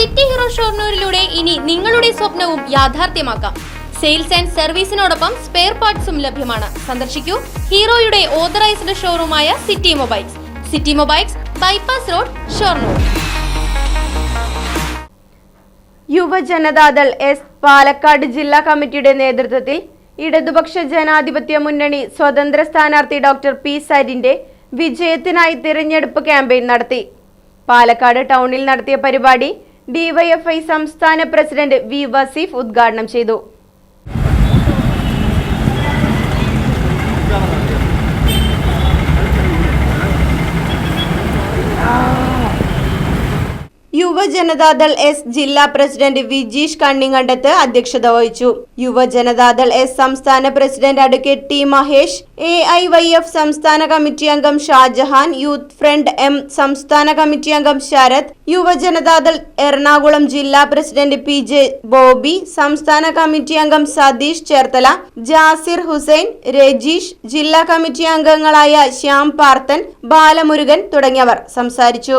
City hero ഷോർണൂരിലൂടെ ഇനി നിങ്ങളുടെ സ്വപ്നവും യാഥാർത്ഥ്യമാക്കാം. സെയിൽസ് ആൻഡ് സർവീസിനോടൊപ്പം സ്പെയർ പാർട്സും ലഭ്യമാണ്. സന്ദർശിക്കൂ ഹീറോയുടെ authorised ഷോറൂമായ city mobiles. City mobiles bypass road Shoranur. Yuva Janata Dal S Palakkad ജില്ലാ കമ്മിറ്റിയുടെ നേതൃത്വത്തിൽ ഇടതുപക്ഷ ജനാധിപത്യ മുന്നണി സ്വതന്ത്ര സ്ഥാനാർത്ഥി ഡോക്ടർ പി സരിന്റെ വിജയത്തിനായി തിരഞ്ഞെടുപ്പ് ക്യാമ്പയിൻ നടത്തി. പാലക്കാട് ടൗണിൽ നടത്തിയ പരിപാടി ഡിവൈഎഫ്ഐ സംസ്ഥാന പ്രസിഡന്റ് വി വസീഫ് ഉദ്ഘാടനം ചെയ്തു യുവജനതാദൾ എസ് ജില്ലാ പ്രസിഡന്റ് വിജീഷ് കണ്ണിങ്ങണ്ടത്ത് അധ്യക്ഷത വഹിച്ചു. യുവജനതാദൾ എസ് സംസ്ഥാന president advocate T Mahesh A I Y F സംസ്ഥാന കമ്മിറ്റി അംഗം ഷാജഹാൻ യൂത്ത് ഫ്രണ്ട് എം സംസ്ഥാന കമ്മിറ്റി അംഗം ശരത് യുവജനതാദൾ എറണാകുളം ജില്ലാ പ്രസിഡന്റ് പി ജെ ബോബി സംസ്ഥാന കമ്മിറ്റി അംഗം സതീഷ് ചേർത്തല ജാസിർ ഹുസൈൻ രജീഷ് ജില്ലാ കമ്മിറ്റി അംഗങ്ങളായ ശ്യാം പാർത്തൻ ബാലമുരുകൻ തുടങ്ങിയവർ സംസാരിച്ചു.